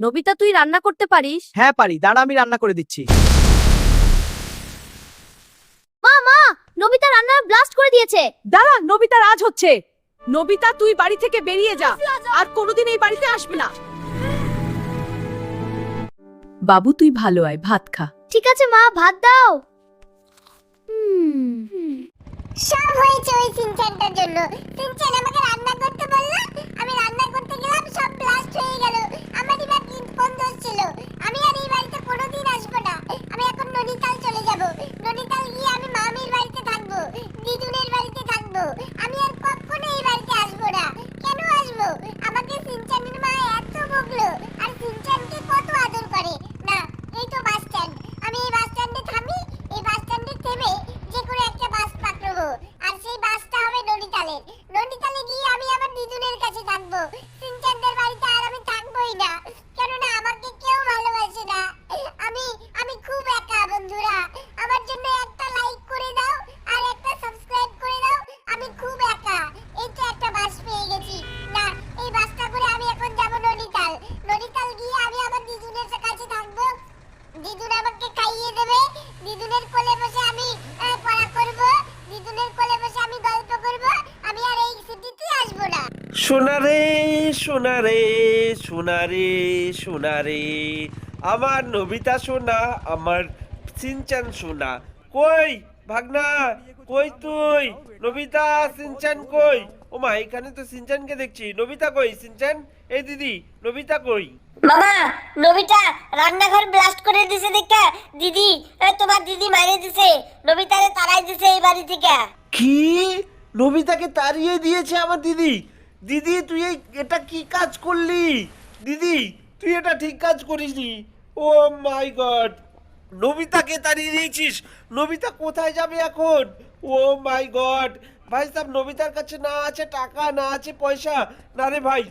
Nobita তুই রান্না করতে পারিস? হ্যাঁ পারি। দাঁড়া আমি রান্না করে দিচ্ছি। মা মা নবিতা রান্নার ব্লাস্ট করে দিয়েছে। দাঁড়া নবিতা রাজ হচ্ছে। নবিতা তুই বাড়ি থেকে বেরিয়ে যা। আর কোনোদিন এই বাড়িতে আসবি না। বাবু তুই ভালো আয় ভাত খা। ঠিক আছে মা ভাত দাও। সব হয়েছে ওই সিনচানটার জন্য। সিনচান আমাকে রান্না করতে বলল আমি রান্না করতে গেলাম সব ব্লাস্ট হয়ে গেল। ননিতাল চলে যাব। ননিতাল গিয়ে আমি মামির বাড়িতে থাকব দিদুনের বাড়িতে থাকব। সোনারে সোনারে সোনারে সোনারে। আমার নবিতা সোনা আমার সিনচান সোনা। কই ভাগনা কই তুই? নবিতা সিনচান কই? ও মা এখানে তো সিনচানকে দেখছি। নবিতা কই? সিনচান? এই দিদি নবিতা কই? মামা নবিতা রান্নাঘর ব্লাস্ট করে দিছে দেখা। দিদি এ, তোমার দিদি মারিয়ে দিছে। নবিতারে তাড়াই দিছে এই বাড়ি থেকে। কি? নবিতাকে তাড়িয়ে দিয়েছে আমার দিদি? দিদি, তুই এই, এটা কি কাজ করলি? দিদি, তুই এটা ঠিক কাজ করিসনি। ও মাই গড। নবিতাকে তাড়িয়ে দিয়েছিস? নবিতা কোথায় যাবে এখন? Oh my god. ভাই সাহেব নবিতার কাছে না আছে টাকা, না আছে পয়সা। না রে ভাই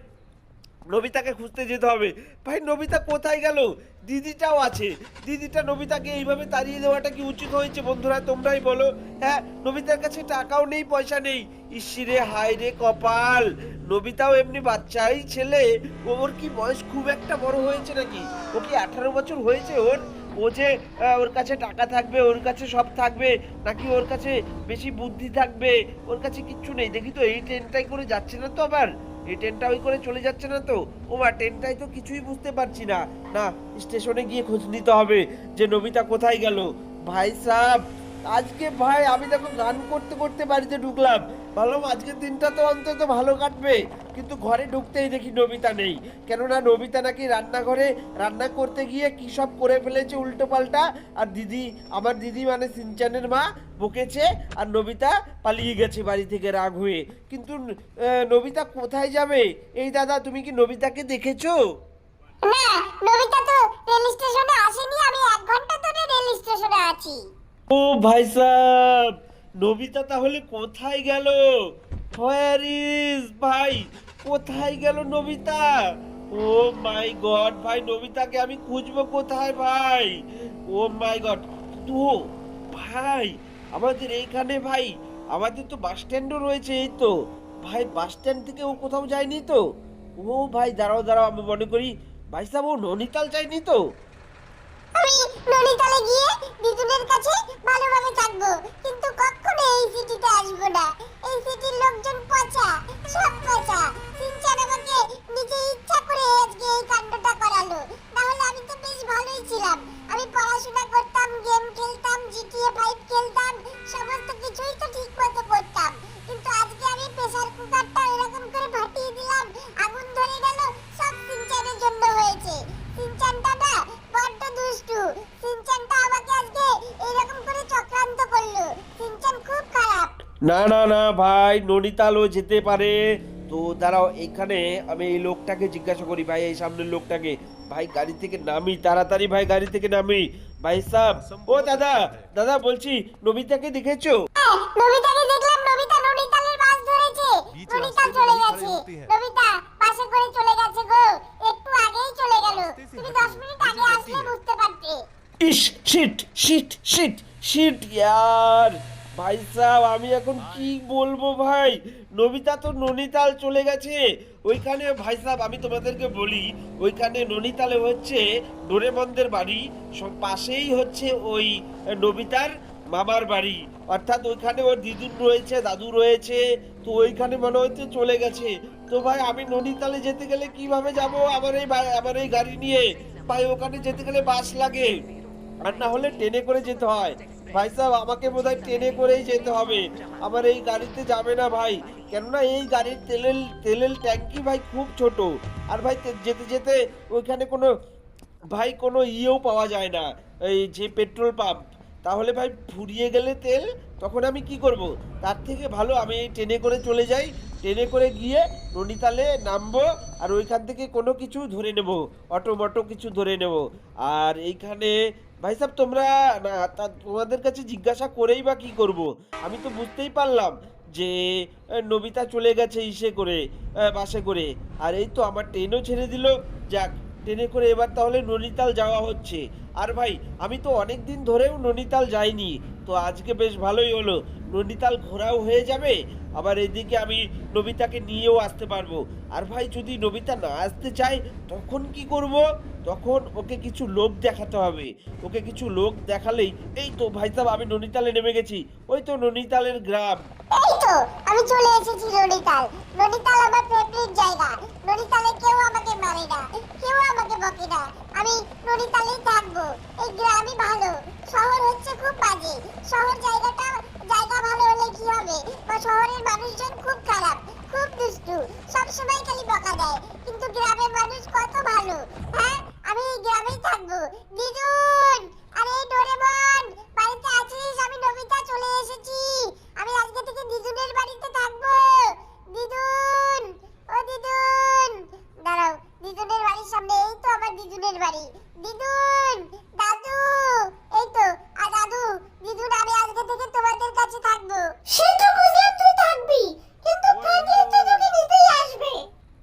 নবিতাকে খুঁজতে যেতে হবে। ভাই, নবিতা কোথায় গেল? দিদিটাও আছে। দিদিটা নবিতাকে এইভাবে তাড়িয়ে দেওয়াটা কি উচিত হয়েছে বন্ধুরা, তোমরাই বলো। হ্যাঁ নবিতার কাছে টাকাও নেই, পয়সা নেই। ইসিরে হাই রে কপাল! নবিতাও এমনি বাচ্চাই ছেলে। ওর কি বয়স খুব একটা বড় হয়েছে নাকি? ও কি আঠারো বছর হয়েছে ওর? ও যে ওর কাছে টাকা থাকবে, ওর কাছে সব থাকবে, নাকি ওর কাছে বেশি বুদ্ধি থাকবে? ওর কাছে কিচ্ছু নেই। দেখি তো এই ট্রেনটাই করে যাচ্ছে না তো আবার? এই ট্রেনটা ওই করে চলে যাচ্ছে না তো? ও মা ট্রেনটাই তো কিছুই বুঝতে পারছি না। না স্টেশনে গিয়ে খোঁজ নিতে হবে যে নবিতা কোথায় গেল। ভাই সাহ আজকে ভাই আমি দেখো গান করতে করতে বাড়িতে ঢুকলাম। ভাবলাম আজকের দিনটা তো অন্তত ভালো কাটবে। কিন্তু ঘরে ঢুকতেই দেখি নবিতা নেই। কেননা নবিতা নাকি রান্নাঘরে রান্না করতে গিয়ে কি সব করে ফেলেছে উল্টো পাল্টা আর দিদি আমার দিদি মানে সিনচানের মা বকেছে আর নবিতা পালিয়ে গেছে বাড়ি থেকে রাগ হয়ে। কিন্তু নবিতা কোথায় যাবে? এই দাদা তুমি কি নবিতাকে দেখেছ? না নবিতা তো রেল স্টেশনে আসেনি। আমি এক ঘণ্টা ধরে রেল স্টেশনে আছি। ও ভাই সাহেব নবিতা তাহলে কোথায় গেল? ভাই? কোথায় গেল নবিতা? ও মাই গড ভাই, নবিতাকে আমি খুঁজবো কোথায় ভাই? ও মাই গড তো ভাই, আমাদের এইখানে ভাই, আমাদের তো বাস স্ট্যান্ডও রয়েছে এই তো। ভাই বাস স্ট্যান্ড থেকে ও কোথাও যায়নি তো? ও ভাই, দাঁড়াও দাঁড়াও, আমি মনে করি, ভাই সাহেব ও ননিতাল যায়নি তো? ননিতালে গিয়ে দিদুনের কাছে ভালোভাবে থাকব। কিন্তু কখনো এই সিটিতে আসব না। এই সিটির লোকজন পচা। না না না ভাই ননিতালও যেতে পারে। তো দাঁড়াও এখানে আমি এই লোকটাকে জিজ্ঞাসা করি ভাই এই সামনের লোকটাকে। ভাই গাড়ি থেকে নামি তাড়াতাড়ি ভাই গাড়ি থেকে নামি। ভাই সাহ ও দাদা দাদা বলছি নবিতাকে দেখেছ? নবিতাকে দেখলাম নবিতা ননিতালের বাস ধরেছে। ননিতাল চলে গেছে। নবিতা বাসে করে চলে গেছে গো। একটু আগেই চলে গেল। তুমি 10 মিনিট আগে আসলে বুঝতে পারতে। ইস শিট শিট শিট শিট ইয়ার। ভাই সাহেব আমি এখন কি বলব ভাই? নবিতা তো ননিতাল চলে গেছে। ওইখানে ভাই সাহেব আমি তোমাদেরকে বলি, ওইখানে ননিতালে হচ্ছে ডোরেমনদের বাড়ি পাশেই হচ্ছে ওই নবিতার মামার বাড়ি। অর্থাৎ ওইখানে ওর দিদুন রয়েছে, দাদু রয়েছে, তো ওইখানে মনে হচ্ছে চলে গেছে। তো ভাই, আমি ননিতালে যেতে গেলে কীভাবে যাব? আমার এই আমার এই গাড়ি নিয়ে। ভাই, ওখানে যেতে গেলে বাস লাগে। আর না হলে ট্রেনে করে যেতে হয়। ভাই সাহেব, আমাকে বোধহয় ট্রেনে করেই যেতে হবে। আমার এই গাড়িতে যাবে না ভাই। কেননা এই গাড়ির তেলের তেলের ট্যাঙ্কি ভাই খুব ছোট। আর ভাই যেতে যেতে ওইখানে কোনো, ভাই কোনো ইয়েও পাওয়া যায় না। এই যে পেট্রোল পাম্প। তাহলে ভাই ফুরিয়ে গেলে তেল, তখন আমি কি করব? তার থেকে ভালো আমি ট্রেনে করে চলে যাই। ট্রেনে করে গিয়ে ননিতালে নামবো আর ওইখান থেকে কোনো কিছু ধরে নেব। অটো মটো কিছু ধরে নেব। আর এইখানে ভাই সাহেব, তোমরা, না তোমাদের কাছে জিজ্ঞাসা করেই বা কি করব? আমি তো বুঝতেই পারলাম যে নবিতা চলে গেছে ইসে করে বাসে করে। আর এই তো আমার ট্রেনও ছেড়ে দিল। যাক, ট্রেনে করে এবার তাহলে ননিতাল যাওয়া হচ্ছে। আর ভাই, আমি তো অনেক দিন ধরেও ননিতাল যাইনি। তো আজকে বেশ ভালোই হলো। ননিতাল ঘোরাও হয়ে যাবে। আবার এদিকে আমি নবিতাকে নিয়েও আসতে পারব। আর ভাই, যদি নবিতা না আসতে চায়, তখন কি করব? তখন ওকে কিছু লোক দেখাতে হবে। ওকে কিছু লোক দেখালেই, এই তো ভাই সাহেব আমি ননিতালে নেমে গেছি। ওই তো ননিতালের গ্রাম। এই তো, আমি চলে এসেছি ননিতাল। ননিতাল আমার ফেভারিট জায়গা। ননিতালে কেউ আমাকে মারে না। কেউ আমাকে বকে না। আমি ননিতালেই থাকব। এই গ্রামই ভালো। শহর হচ্ছে খুব বাজে। শহর জায়গাটা হবে বা শহরের মানুষজন খুব খারাপ, খুব দুষ্টু সবসময় খালি বকা দেয়। কিন্তু গ্রামের মানুষ কত ভালো হ্যাঁ? আমি গ্রামেই থাকব। দিদুন আরে ডোরেমন বাড়িতে আছিস আমি নবিতা চলে এসেছি আমি আজকে থেকে দিদুনের বাড়িতে থাকব দিদুন ও দিদুন দাঁড়াও দিদুনের বাড়ির সামনে এই তো আমার দিদুনের বাড়ি দিদুন দাদু এই তো আর দাদু দিদুন আমি আজকে থেকে তোমাদের কাছে থাকব সে তো বুঝলাম তুই থাকবি কিন্তু ফ্র্যাঙ্কলিন তো তোকে নিতেই আসবে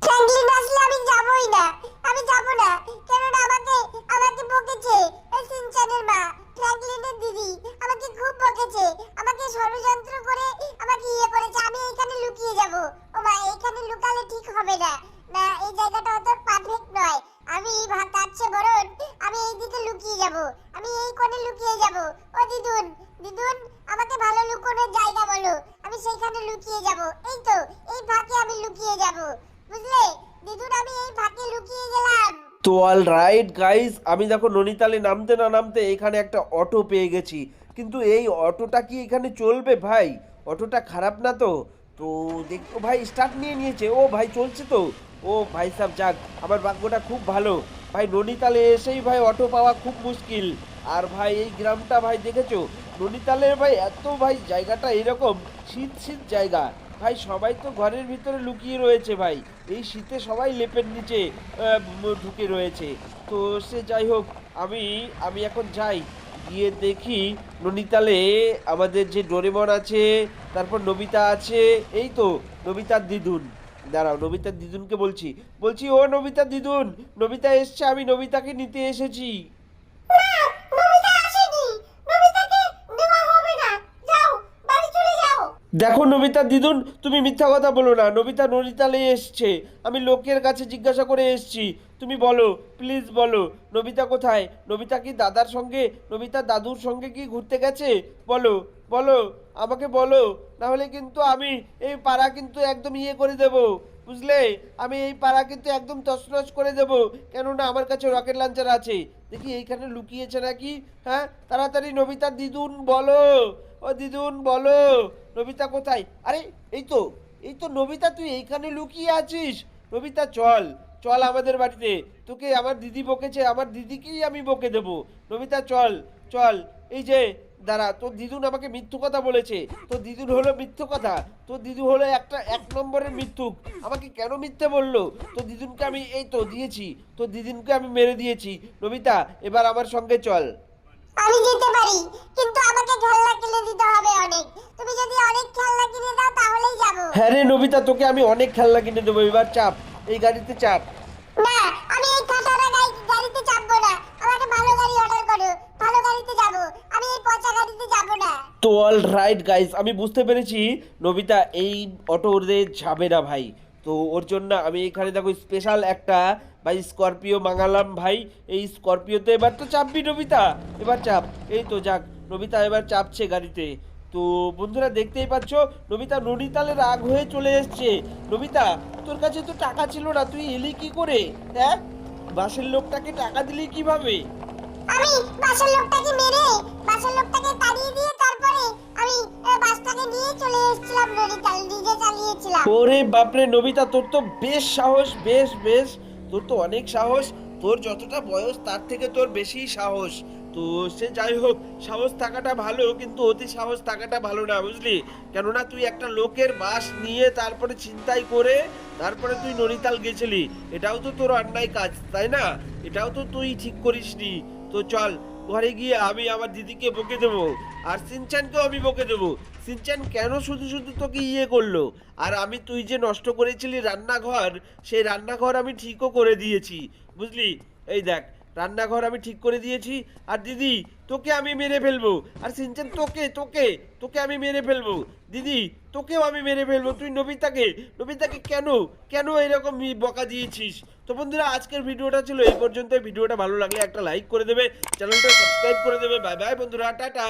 ফ্র্যাঙ্কলিন আসলে আমি যাবই না আমি যাব না কেননা আমাকে আমাকে বকেছে এই সিনচানের মা ফ্র্যাঙ্কলিনের দিদি আমাকে খুব বকেছে আমাকে ষড়যন্ত্র করে আমাকে ইয়ে করেছে আমি এখানে লুকিয়ে যাব ও মা এখানে লুকালে ঠিক হবে না না এই জায়গাটা অত পারফেক্ট নয় আমি ভাত কাটছে বরণ আমি এই দিকে লুকিয়ে যাব আমি এই কোণে লুকিয়ে যাব ও দিদুন দিদুন আমাকে ভালো লুকোনোর জায়গা বলো আমি সেইখানে লুকিয়ে যাব এই তো এই ফাঁকে আমি লুকিয়ে যাব বুঝলে দিদুন আমি এই ফাঁকে লুকিয়ে গেলাম তো অল রাইট গাইস, আমি দেখো ননিতালে নামতে না নামতে এখানে একটা অটো পেয়ে গেছি। কিন্তু এই অটোটা কি এখানে চলবে ভাই? অটোটা খারাপ না তো? তো দেখ ভাই স্টার্ট নিয়ে নিয়েছে। ও ভাই চলছে তো? ও ভাই সাহেব যাক, আমার ভাগ্যটা খুব ভালো। ভাই ননিতালে এসেই ভাই অটো পাওয়া খুব মুশকিল। আর ভাই এই গ্রামটা ভাই দেখেছ? ননিতালের ভাই এত ভাই জায়গাটা এরকম, শীত শীত জায়গা। ভাই, সবাই তো ঘরের ভিতরে লুকিয়ে রয়েছে ভাই। এই শীতে সবাই লেপের নিচে ঢুকে রয়েছে। তো সে যাই হোক, আমি আমি এখন যাই। গিয়ে দেখি ননিতালে আমাদের যে ডোরেমন আছে, তারপর নবিতা আছে, এই তো নবিতার দিদুন। দাঁড়াও, নবিতার দিদুনকে বলছি। বলছি, ও নবিতা দিদুন, নবিতা এসছে, আমি নবিতাকে নিতে এসেছি। দেখো নবিতা দিদুন, তুমি মিথ্যা কথা বলো না। নবিতা ননিতালে এসছে। আমি লোকের কাছে জিজ্ঞাসা করে এসছি। তুমি বলো প্লিজ বলো নবিতা কোথায়? নবিতা কি দাদার সঙ্গে? নবিতা দাদুর সঙ্গে কি ঘুরতে গেছে? বলো বলো, আমাকে বলো। নাহলে কিন্তু আমি এই পাড়া কিন্তু একদম ইয়ে করে দেব। বুঝলে? আমি এই পাড়া কিন্তু একদম তছনছ করে দেব। কেননা আমার কাছে রকেট লাঞ্চার আছে। দেখি এইখানে লুকিয়েছে নাকি? হ্যাঁ? তাড়াতাড়ি নবিতা দিদুন, বলো। ও দিদুন, বলো, নবিতা কোথায়? আরে, এই তো এই তো নবিতা, তুই এইখানে লুকিয়ে আছিস? নবিতা, চল চল আমাদের বাড়িতে। তোকে আমার দিদি বকেছে, আমার দিদিকেই আমি বকে দেব। নবিতা, চল চল, এই যে, দাঁড়া, তোর দিদুন আমাকে মিথ্যু কথা বলেছে। তোর দিদুন হলো মিথ্যু কথা। তোর দিদু হলো একটা, এক নম্বরের মিথ্যুক। আমাকে কেন মিথ্যে বলল? তোর দিদুনকে আমি, এই তো, দিয়েছি। তোর দিদুনকে আমি মেরে দিয়েছি। নবিতা, এবার আমার সঙ্গে চল। আমি যেতে পারি কিন্তু আমাকে খেলনা কিনে দিতে হবে অনেক। তুমি যদি অনেক খেলনা কিনে দাও তাহলেই যাব। হ্যাঁ রে নবিতা তোকে আমি অনেক খেলনা কিনে দেবো এবার চাপ। এই গাড়িতে চাপ। না আমি এই গাড়ি গাড়িতে চাপবো না। আমাকে ভালো গাড়ি অর্ডার করো। ভালো গাড়িতে যাব। আমি এই পচা গাড়িতে যাব না। তো অল রাইট গাইস আমি বুঝতে পেরেছি। নবিতা এই অটোতে যাবে না ভাই। তো ওর জন্য আমি এখানে দেখো স্পেশাল একটা ভাই স্করপিও মাঙালাম ভাই এই স্করপিওতে এবার তো চাপবি নবিতা এবার চাপ। এই তো যাক নবিতা এবার চাপছে গাড়িতে। তো বন্ধুরা দেখতেই পাচ্ছ নবিতা ননিতালে রাগ হয়ে চলে এসছে। নবিতা তোর কাছে তো টাকা ছিল না তুই এলি কি করে? হ্যাঁ? বাসের লোকটাকে টাকা দিলি কীভাবে? আমি বাসের লোকটাকে মেরে বাসের লোকটাকে তাড়িয়ে দিয়ে তারপরে আমি বাসটাকে নিয়ে চলে এসেছিলাম নদীতাল নিজে চালিয়েছিলাম। ওরে বাপরে নবিতা তোর তো বেশ সাহস বেশ বেশ। তোর তো অনেক সাহস। তোর যতটা বয়স, তার থেকে তোর বেশি সাহস। তো সে যাই হোক, সাহস থাকাটা ভালো, কিন্তু অতি সাহস থাকাটা ভালো না, বুঝলি? কেননা তুই একটা লোকের বাস নিয়ে তারপরে চিন্তাই করে তারপরে তুই ননিতাল গেছিলি। এটাও তো তোর অন্যায় কাজ, তাই না? এটাও তো তুই ঠিক করিসনি। তো চল, ঘরে গিয়ে আমি আমার দিদিকে বকে দেবো। আর সিনচানকেও আমি বকে দেবো। সিনচান কেন শুধু শুধু তোকে ইয়ে করল? আর আমি তুই যে নষ্ট করেছিলি রান্নাঘর, সেই রান্নাঘর আমি ঠিকও করে দিয়েছি। বুঝলি? এই দেখ, রান্নাঘর আমি ঠিক করে দিয়েছি, আর দিদি, তোকে আমি মেরে ফেলব। আর সিনচান তোকে তোকে তোকে আমি মেরে ফেলব। দিদি, তোকেও আমি মেরে ফেলব। তুই নবিতাকে নবিতাকে কেন কেন এরকম বকা দিয়েছিস? তো বন্ধুরা, আজকের ভিডিওটা ছিল এই পর্যন্ত ভিডিওটা ভালো লাগলে একটা লাইক করে দেবে, চ্যানেলটা সাবস্ক্রাইব করে দেবে। বাই বাই বন্ধুরা, টাটা।